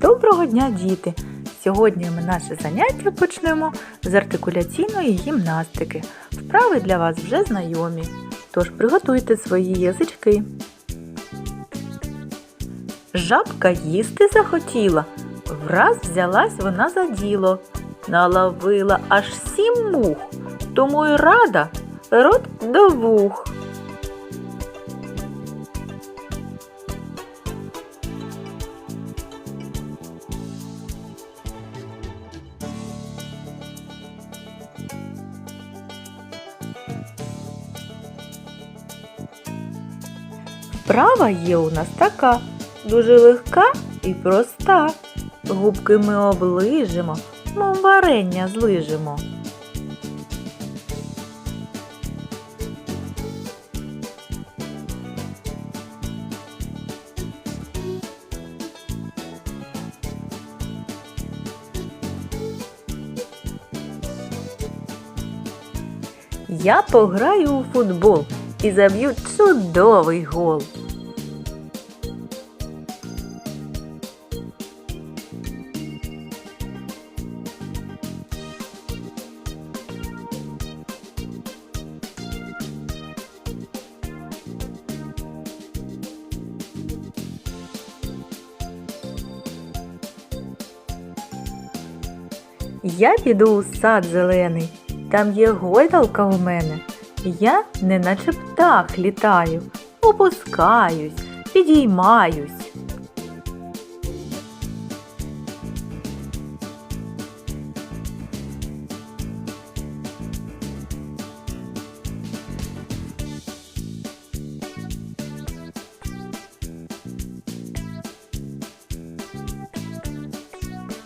Доброго дня, діти! Сьогодні ми наше заняття почнемо з артикуляційної гімнастики. Вправи для вас вже знайомі. Тож приготуйте свої язички. Жабка їсти захотіла. Враз взялась вона за діло. Наловила аж сім мух, тому й рада рот до вух. Вправа є у нас така, дуже легка і проста. Губки ми оближимо, мов варення злижимо. Я пограю у футбол і заб'ю чудовий гол. Я піду у сад зелений, там є гойдалка у мене. Я не наче птах літаю, опускаюсь, підіймаюсь.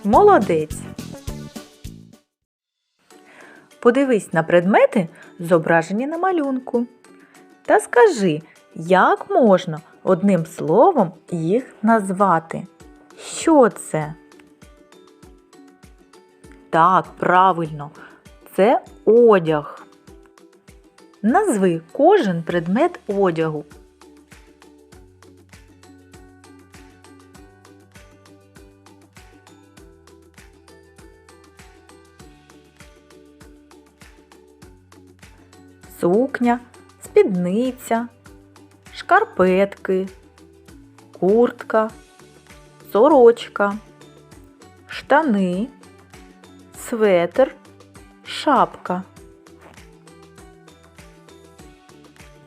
Молодець. Подивись на предмети, зображені на малюнку. Та скажи, як можна одним словом їх назвати? Що це? Так, правильно, це одяг. Назви кожен предмет одягу. Сукня, спідниця, шкарпетки, куртка, сорочка, штани, светр, шапка.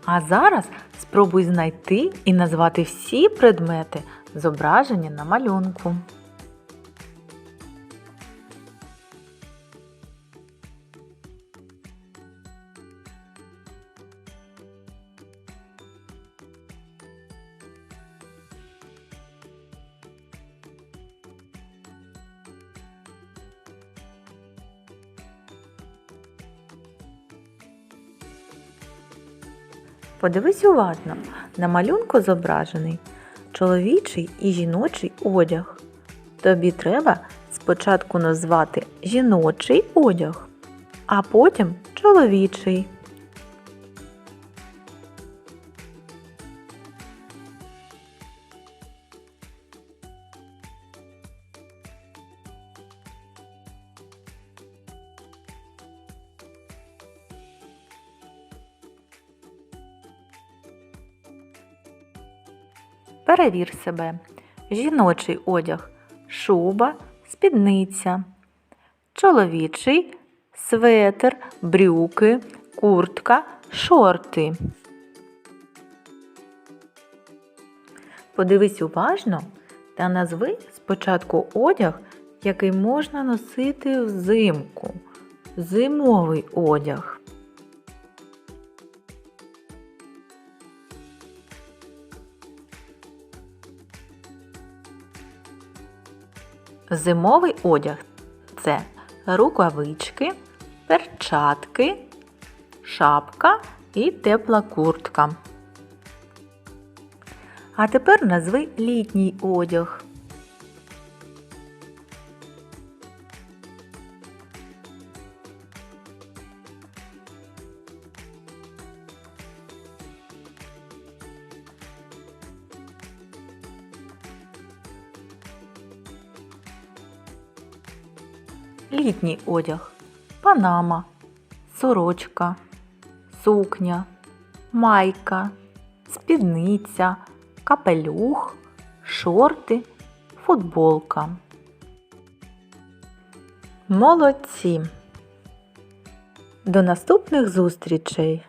А зараз спробуй знайти і назвати всі предмети, зображені на малюнку. Подивись уважно, на малюнку зображений чоловічий і жіночий одяг. Тобі треба спочатку назвати жіночий одяг, а потім чоловічий. Перевір себе. Жіночий одяг шуба, спідниця. Чоловічий светр, брюки, куртка, шорти. Подивись уважно та назви спочатку одяг, який можна носити взимку. Зимовий одяг. Зимовий одяг це рукавички, перчатки, шапка і тепла куртка. А тепер назви літній одяг. Літній одяг. Панама, сорочка, сукня, майка, спідниця, капелюх, шорти, футболка. Молодці! До наступних зустрічей!